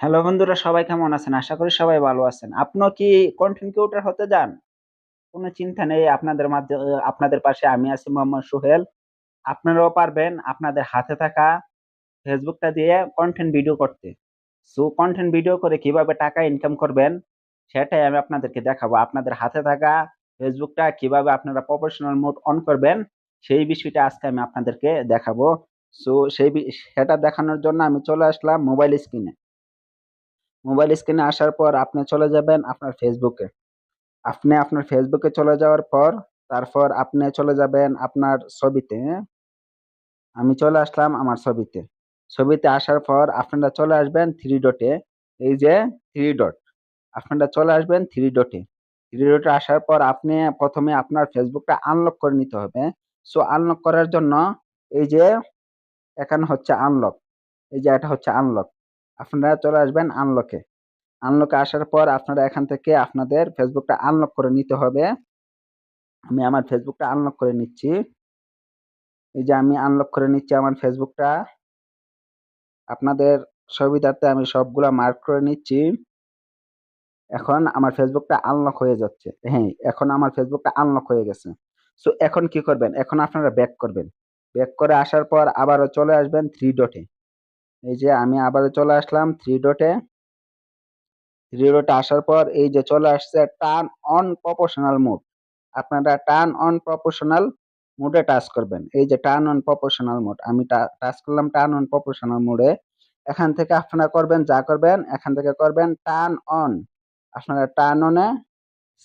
Hello বন্ধুরা, সবাই কেমন আছেন? আশা করি সবাই ভালো আছেন। আপনিও কি কন্টেন্ট ক্রিয়েটর হতে যান কোনো চিন্তা নেই, আপনাদের মাধ্যমে আপনাদের পাশে আমি আছি মোহাম্মদ সোহেল। আপনারাও পারবেন আপনাদের হাতে থাকা ফেসবুকটা দিয়ে কন্টেন্ট ভিডিও করতে। সো কন্টেন্ট ভিডিও করে কীভাবে টাকা ইনকাম করবেন, সেটাই আমি আপনাদেরকে দেখাবো। আপনাদের হাতে থাকা ফেসবুকটা কীভাবে আপনারা প্রফেশনাল মোড অন করবেন, সেই বিষয়টা আজকে আমি আপনাদেরকে দেখাবো। সো সেই সেটা দেখানোর জন্য আমি চলে আসলাম মোবাইল স্ক্রিনে মোবাইল স্ক্রিনে আসার পর আপনি চলে যাবেন আপনার ফেসবুকে আপনি আপনার ফেসবুকে চলে যাওয়ার পর, তারপর আপনি চলে যাবেন আপনার ছবিতে? আমি চলে আসলাম আমার ছবিতে। ছবিতে আসার পর আপনারা চলে আসবেন থ্রি ডটে এই যে থ্রি ডট আপনারা চলে আসবেন থ্রি ডটে থ্রি ডটে আসার পর আপনি প্রথমে আপনার ফেসবুকটা আনলক করে নিতে হবে। সো আনলক করার জন্য এই যে এখানে হচ্ছে আনলক এই যে এটা হচ্ছে আনলক আপনারা চলে আসবেন আনলকে আনলকে আসার পর আপনারা এখান থেকে আপনাদের ফেসবুকটা আনলক করে নিতে হবে। আমি আমার ফেসবুকটা আনলক করে নিচ্ছি। এই যে আমি আনলক করে নিচ্ছি আমার ফেসবুকটা আপনাদের সুবিধার্থে আমি সবগুলা মার্ক করে নিচ্ছি। এখন আমার ফেসবুকটা আনলক হয়ে যাচ্ছে। হ্যাঁ এখন আমার ফেসবুকটা আনলক হয়ে গেছে। সো এখন কি করবেন? এখন আপনারা ব্যাক করবেন। ব্যাক করে আসার পর আবারও চলে আসবেন থ্রি ডটে এই যে আমি আবারও চলে আসলাম থ্রি ডটে থ্রি ডটে আসার পর এই যে চলে আসছে টার্ন অন প্রপোশনাল মোড আপনারা টার্ন অন প্রপোশনাল মোডে টাচ করবেন। এই যে টার্ন অন প্রপোশনাল মোড আমি টাচ করলাম টার্ন অন প্রপোশনাল মোডে এখান থেকে আপনারা করবেন, যা করবেন, এখান থেকে করবেন টার্ন অন আপনারা টার্ন অনে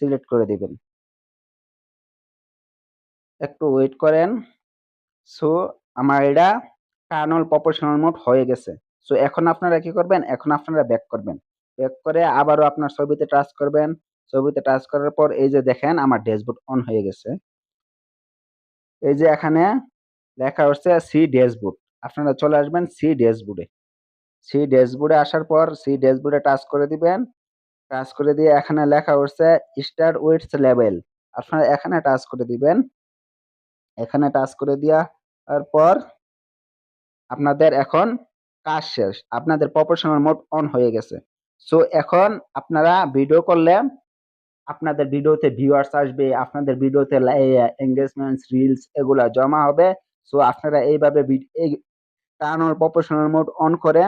সিলেক্ট করে দিবেন। একটু ওয়েট করেন। সো আমার এটা টার্ন অন প্রপোশনাল মোড হয়ে গেছে। সো এখন আপনারা কি করবেন? এখন আপনারা ব্যাক করবেন। ব্যাক করে আবারও আপনার ছবিতে টাচ করবেন। ছবিতে টাচ করার পর এই যে দেখেন, আমার ড্যাশবোর্ড অন হয়ে গেছে। এই যে এখানে লেখা হচ্ছে সি ড্যাশবোর্ড আপনারা চলে আসবেন সি ড্যাশবোর্ডে সি ড্যাশবোর্ডে আসার পর সি ড্যাশবোর্ডে টাচ করে দিবেন। টাচ করে দিয়ে এখানে লেখা হচ্ছে স্টার উইথস লেভেল আপনারা এখানে টাচ করে দিবেন। এখানে টাচ করে দেওয়ার পর আপনাদের এখন কাজ শেষ। আপনাদের প্রফেশনাল মোড অন হয়ে গেছে। সো এখন আপনারা ভিডিও করলে আপনাদের ভিডিওতে ভিউয়ার্স আসবে, আপনাদের ভিডিওতে এঙ্গেজমেন্টস রিলস এগুলো জমা হবে। সো আপনারা এইভাবে টার্ন প্রফেশনাল মোড অন করে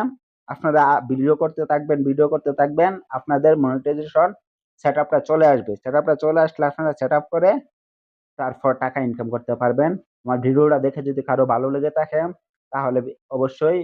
আপনারা ভিডিও করতে থাকবেন ভিডিও করতে থাকবেন, আপনাদের মনিটাইজেশন সেট আপটা চলে আসবে। সেট আপটা চলে আসলে আপনারা সেট আপ করে তারপর টাকা ইনকাম করতে পারবেন। আমার ভিডিওটা দেখে যদি কারও ভালো লেগে থাকে তাহলে অবশ্যই